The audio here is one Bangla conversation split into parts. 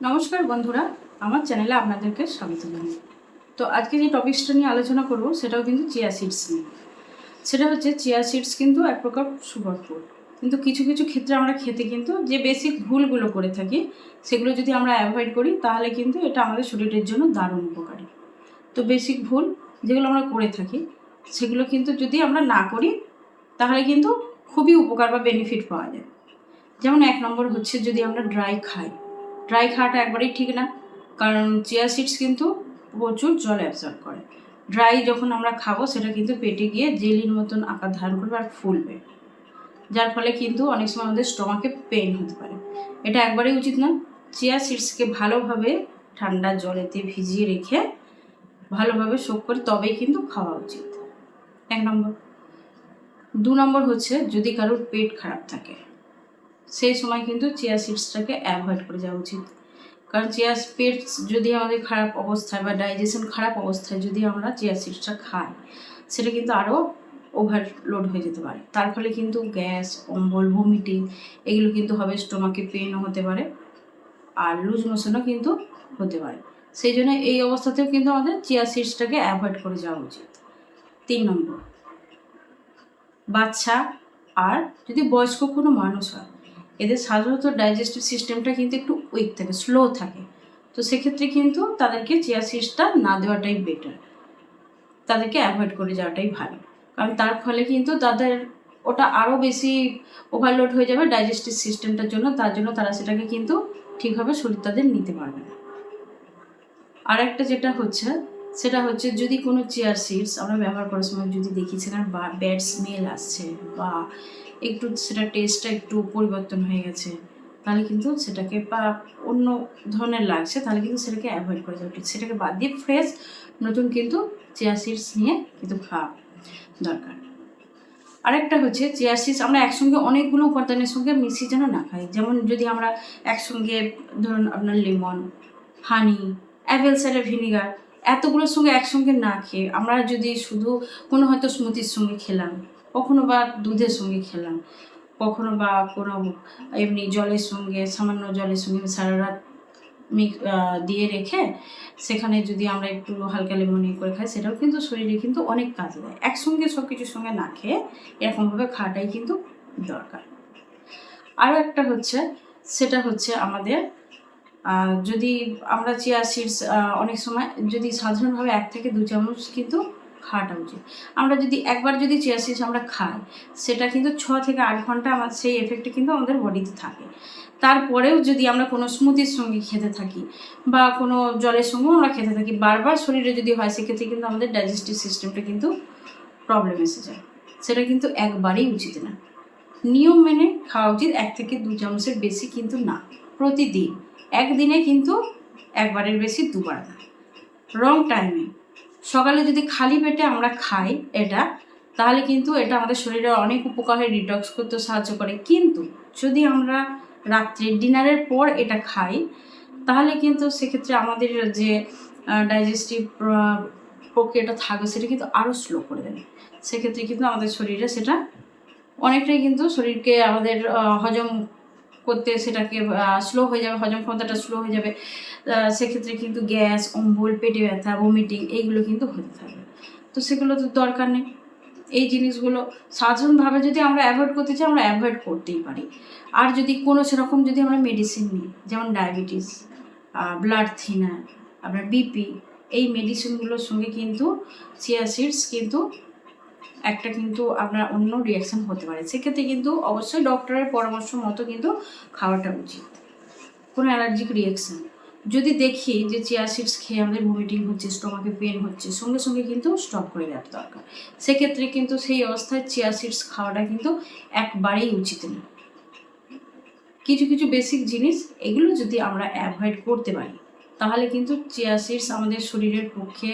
নমস্কার বন্ধুরা, আমার চ্যানেলে আপনাদেরকে স্বাগত জানাই। তো আজকে যে টপিকসটা নিয়ে আলোচনা করব, সেটাও কিন্তু চিয়া সিডস নিয়ে। সেটা হচ্ছে চিয়া সিডস কিন্তু এক প্রকার সুপার ফুড কিন্তু কিছু কিছু ক্ষেত্রে আমরা খেতে কিন্তু যে বেসিক ভুলগুলো করে থাকি, সেগুলো যদি আমরা অ্যাভয়েড করি, তাহলে কিন্তু এটা আমাদের শরীরের জন্য দারুণ উপকারী। তো বেসিক ভুল যেগুলো আমরা করে থাকি, সেগুলো কিন্তু যদি আমরা না করি, তাহলে কিন্তু খুবই উপকার বা বেনিফিট পাওয়া যায়। যেমন এক নম্বর হচ্ছে যদি আমরা ড্রাই খাই ড্রাই খাওয়াটা একবারেই ঠিক না। কারণ চিয়া সিডস কিন্তু প্রচুর জল অ্যাবজর্ব করে। ড্রাই যখন আমরা খাব, সেটা কিন্তু পেটে গিয়ে জেলির মতন আকার ধারণ করবে আর ফুলবে। যার ফলে কিন্তু অনেক সময় আমাদের স্টমাকে পেন হতে পারে। এটা একবারেই উচিত না। চিয়া সিডসকে ভালোভাবে ঠান্ডা জলেতে ভিজিয়ে রেখে ভালোভাবে শোক করে তবেই কিন্তু খাওয়া উচিত। এক নম্বর। দু নম্বর হচ্ছে যদি কারোর পেট খারাপ থাকে। সেই সময় কিন্তু চিয়া সিডসটাকে অ্যাভয়েড করে যাওয়া উচিত। কারণ চিয়া পেট যদি আমাদের খারাপ অবস্থায় বা ডাইজেশন খারাপ অবস্থায় যদি আমরা চিয়া সিডসটা খাই, সেটা কিন্তু আরও ওভারলোড হয়ে যেতে পারে। তার ফলে কিন্তু গ্যাস, অম্বল ভমিটিং এগুলো কিন্তু হবে স্টোমাকে পেনও হতে পারে আর লুজ মোশনও কিন্তু হতে পারে। সেই জন্য এই অবস্থাতেও কিন্তু আমাদের চিয়া সিডসটাকে অ্যাভয়েড করে যাওয়া উচিত। তিন নম্বর, বাচ্চা আর যদি বয়স্ক কোনো মানুষ হয় এদের সাধারণত ডাইজেস্টিভ সিস্টেমটা কিন্তু একটু উইক থাকে স্লো থাকে। তো সেক্ষেত্রে কিন্তু তাদেরকে চিয়া সিডসটা না দেওয়াটাই বেটার তাদেরকে অ্যাভয়েড করে যাওয়াটাই ভালো। কারণ তার ফলে কিন্তু তাদের ওটা আরও বেশি ওভারলোড হয়ে যাবে ডাইজেস্টিভ সিস্টেমটার জন্য, তার জন্য তারা সেটাকে কিন্তু ঠিকভাবে শরীর তাদের নিতে পারবে না। আর একটা যেটা হচ্ছে সেটা হচ্ছে যদি কোনো চেয়ার সিটস আমরা ব্যবহার করার সময় যদি দেখি সেখানে ব্যাড স্মেল আসছে বা একটু সেটা টেস্টটা একটু পরিবর্তন হয়ে গেছে, তাহলে কিন্তু সেটাকে বা অন্য ধরনের লাগছে, তাহলে কিন্তু সেটাকে অ্যাভয়েড করে উচিত সেটাকে বাদ দিয়ে ফ্রেশ নতুন কিন্তু চেয়ার সিটস নিয়ে কিন্তু খাওয়া দরকার। আরেকটা হচ্ছে চেয়ার সিটস আমরা একসঙ্গে অনেকগুলো উপাদানের সঙ্গে মিশিয়ে যেন না খাই। যেমন যদি আমরা একসঙ্গে ধরুন আপনার lemon honey apple cider vinegar এতগুলোর সঙ্গে একসঙ্গে না খেয়ে আমরা যদি শুধু কোনো হয়তো স্মুদির সঙ্গে খেলাম, কখনো বা দুধের সঙ্গে খেলাম, কখনো বা কোনো এমনি জলের সঙ্গে, সামান্য জলের সঙ্গে সারা রাত দিয়ে রেখে সেখানে যদি আমরা একটু হালকা লেমনি করে খাই, সেটাও কিন্তু শরীরে কিন্তু অনেক কাজে দেয়। একসঙ্গে সব কিছুর সঙ্গে না খেয়ে এরকমভাবে খাওয়াটাই কিন্তু দরকার। আরও একটা হচ্ছে, সেটা হচ্ছে আমাদের যদি আমরা চিয়া সিডস অনেক সময় যদি সাধারণভাবে এক থেকে দু চামচ কিন্তু খাওয়াটা উচিত। আমরা যদি একবার যদি চিয়া সিডস আমরা খাই, সেটা কিন্তু ছ থেকে আট ঘণ্টা আমার সেই এফেক্টটা কিন্তু আমাদের বডিতে থাকে। তারপরেও যদি আমরা কোনো স্মুদির সঙ্গে খেতে থাকি বা কোনো জলের সঙ্গেও আমরা খেতে থাকি, বারবার শরীরে যদি হয়, সেক্ষেত্রে কিন্তু আমাদের ডাইজেস্টিভ সিস্টেমটা কিন্তু প্রবলেম এসে যায়। সেটা কিন্তু একবারেই উচিত না। নিয়ম মেনে খাওয়া উচিত, এক থেকে দু চামচের বেশি কিন্তু না। প্রতিদিন একদিনে কিন্তু একবারের বেশি দুবার না। রং টাইমে সকালে যদি খালি পেটে আমরা খাই এটা, তাহলে কিন্তু এটা আমাদের শরীরে অনেক উপকারে ডিটক্স করতে সাহায্য করে। কিন্তু যদি আমরা রাত্রে ডিনারের পর এটা খাই, তাহলে কিন্তু সেক্ষেত্রে আমাদের যে ডাইজেস্টিভ প্রক্রিয়াটা থাকবে সেটা কিন্তু আরও স্লো করে দেবে। সেক্ষেত্রে কিন্তু আমাদের শরীরে সেটা অনেকটাই কিন্তু শরীরকে আমাদের হজম করতে সেটাকে স্লো হয়ে যাবে, হজম ক্ষমতাটা স্লো হয়ে যাবে। সেক্ষেত্রে কিন্তু গ্যাস, অম্বল, পেটে ব্যথা ভমিটিং এইগুলো কিন্তু হতে থাকবে। তো সেগুলো তো দরকার নেই। এই জিনিসগুলো সাধারণভাবে যদি আমরা অ্যাভয়েড করতে চাই, আমরা অ্যাভয়েড করতেই পারি। আর যদি কোনো সেরকম যদি আমরা মেডিসিন নিই, যেমন ডায়াবেটিস ব্লাড থিনার আপনার বিপি এই মেডিসিনগুলোর সঙ্গে কিন্তু চিয়া সিডস কিন্তু একটা কিন্তু আপনার অন্য রিয়াকশন হতে পারে। সেক্ষেত্রে কিন্তু অবশ্যই ডক্টরের পরামর্শ মতো কিন্তু খাওয়াটা উচিত। কোনো অ্যালার্জিক রিয়াকশন যদি দেখি যে চিয়া সিডস খেয়ে আমাদের ভমিটিং হচ্ছে স্টোমাকে পেন হচ্ছে, সঙ্গে সঙ্গে কিন্তু স্টপ করে দেওয়া দরকার। সেক্ষেত্রে কিন্তু সেই অবস্থায় চিয়া সিডস খাওয়াটা কিন্তু একবারেই উচিত না। কিছু কিছু বেসিক জিনিস, এগুলো যদি আমরা অ্যাভয়েড করতে পারি, তাহলে কিন্তু চিয়া সিডস আমাদের শরীরের পক্ষে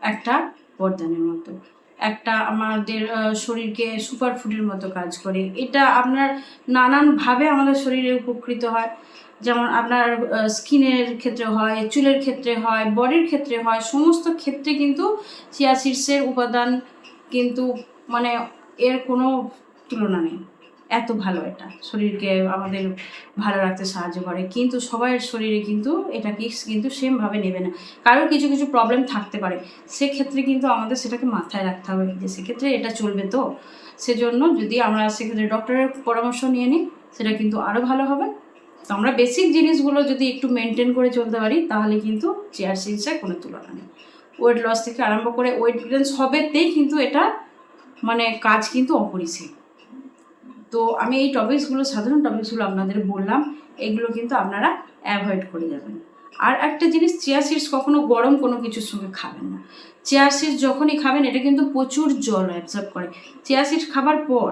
একটা বরদানের মতো। একটা আমাদের শরীরকে সুপার ফুডের মতো কাজ করে। এটা আপনার নানানভাবে আমাদের শরীরে উপকৃত হয়। যেমন আপনার স্কিনের ক্ষেত্রে হয়, চুলের ক্ষেত্রে হয়, বডির ক্ষেত্রে হয়, সমস্ত ক্ষেত্রে কিন্তু চিয়া সিডসের উপাদান কিন্তু মানে এর কোনো তুলনা নেই। এত ভালো এটা। শরীরকে আমাদের ভালো রাখতে সাহায্য করে। কিন্তু সবাইয়ের শরীরে কিন্তু এটা কি কিন্তু সেমভাবে নেবে না। কারোর কিছু কিছু প্রবলেম থাকতে পারে। সেক্ষেত্রে কিন্তু আমাদের সেটাকে মাথায় রাখতে হবে যে সেক্ষেত্রে এটা চলবে তো। সেজন্য যদি আমরা সেক্ষেত্রে ডক্টরের পরামর্শ নিয়ে নিই, সেটা কিন্তু আরও ভালো হবে। তো আমরা বেসিক জিনিসগুলো যদি একটু মেনটেন করে চলতে পারি, তাহলে কিন্তু চেয়ার সিরিজের কোনো তুলনা নেই। ওয়েট লস থেকে আরম্ভ করে ওয়েট গেন্স হবেতেই কিন্তু এটা মানে কাজ কিন্তু অপরিসীম। তো আমি এই টপিকসগুলো সাধারণ টপিকসগুলো আপনাদের বললাম, এগুলো কিন্তু আপনারা অ্যাভয়েড করে যাবেন। আর একটা জিনিস চেয়ার সিডস কখনো গরম কোনো কিছুর সঙ্গে খাবেন না। চেয়ার সিডস যখনই খাবেন, এটা কিন্তু প্রচুর জল অ্যাবজর্ব করে। চেয়ার সিডস খাবার পর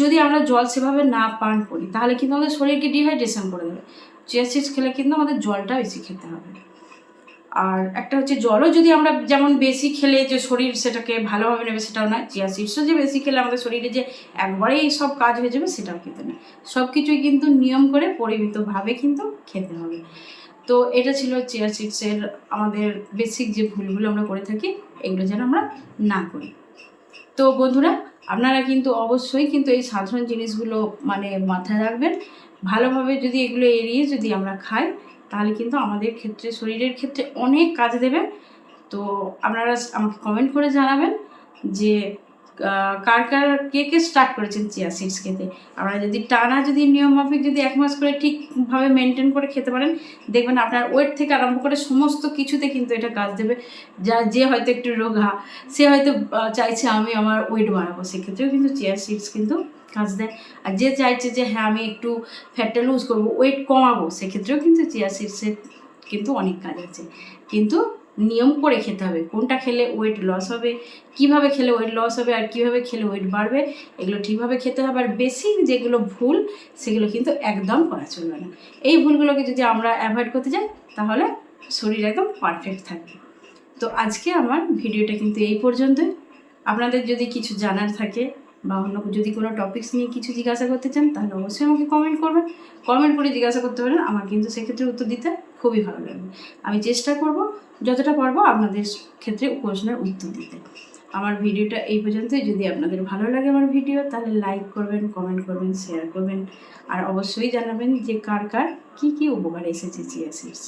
যদি আমরা জল সেভাবে না পান করি, তাহলে কিন্তু আমাদের শরীরকে ডিহাইড্রেশন করে দেবে। চেয়ার সিডস খেলে কিন্তু আমাদের জলটা বেশি খেতে হবে। আর একটা হচ্ছে জলও যদি আমরা যেমন বেশি খেলে যে শরীর সেটাকে ভালোভাবে নেবে, সেটাও নয়। চিয়া সিডসও যে বেশি খেলে আমাদের শরীরে যে একবারেই সব কাজ হয়ে যাবে, সেটাও কিন্তু না সব কিছুই কিন্তু নিয়ম করে পরিমিতভাবে কিন্তু খেতে হবে। তো এটা ছিল চেয়ার সিডসের আমাদের বেসিক যে ভুলগুলো আমরা করে থাকি, এগুলো যেন আমরা না করি। তো বন্ধুরা, আপনারা কিন্তু অবশ্যই কিন্তু এই সাধারণ জিনিসগুলো মানে মাথায় রাখবেন। ভালোভাবে যদি এগুলো এড়িয়ে যদি আমরা খাই তাহলে কিন্তু আমাদের ক্ষেত্রে, শরীরের ক্ষেত্রে অনেক কাজ দেবে তো আপনারা আমাকে কমেন্ট করে জানাবেন যে কার কার, কে কে স্টার্ট করেছেন চিয়া সিডস খেতে? আপনারা যদি টানা যদি নিয়ম মাফিক যদি এক মাস করে ঠিকভাবে মেনটেন করে খেতে পারেন, দেখবেন আপনার ওয়েট থেকে আরম্ভ করে সমস্ত কিছুতে কিন্তু এটা কাজ দেবে। যা, যে হয়তো একটু রোগা, সে হয়তো চাইছে আমি আমার ওয়েট বাড়াবো। সেক্ষেত্রেও কিন্তু চেয়ার সিডস কিন্তু কাজ দেয়। আর যে চাইছে যে হ্যাঁ আমি একটু ফ্যাটটা লুজ করব ওয়েট কমাবো, সেক্ষেত্রেও কিন্তু চেয়ার সিডসের কিন্তু অনেক কাজ আছে। কিন্তু নিয়ম করে খেতে হবে, কোনটা খেলে ওয়েট লস হবে, কীভাবে খেলে ওয়েট লস হবে, আর কীভাবে খেলে ওয়েট বাড়বে, এগুলো ঠিকভাবে খেতে হবে। আর বেশি যেগুলো ভুল, সেগুলো কিন্তু একদম করা চলবে না। এই ভুলগুলোকে যদি আমরা অ্যাভয়েড করতে যাই, তাহলে শরীর একদম পারফেক্ট থাকবে। তো আজকে আমার ভিডিওটা কিন্তু এই পর্যন্তই। আপনাদের যদি কিছু জানার থাকে বা অন্য যদি কোনো টপিকস নিয়ে কিছু জিজ্ঞাসা করতে চান, তাহলে অবশ্যই আমাকে কমেন্ট করবেন কমেন্ট করে জিজ্ঞাসা করতে পারেন। আমার কিন্তু সেক্ষেত্রে উত্তর দিতে খুবই ভালো লাগবে। আমি চেষ্টা করব যতটা পারব আপনাদের ক্ষেত্রে প্রশ্নের উত্তর দিতে। আমার ভিডিওটা এই পর্যন্তই। যদি আপনাদের ভালো লাগে আমার ভিডিও, তাহলে লাইক করবেন কমেন্ট করবেন শেয়ার করবেন। আর অবশ্যই জানাবেন যে কার কার কী কী উপকার এসেছে সিডস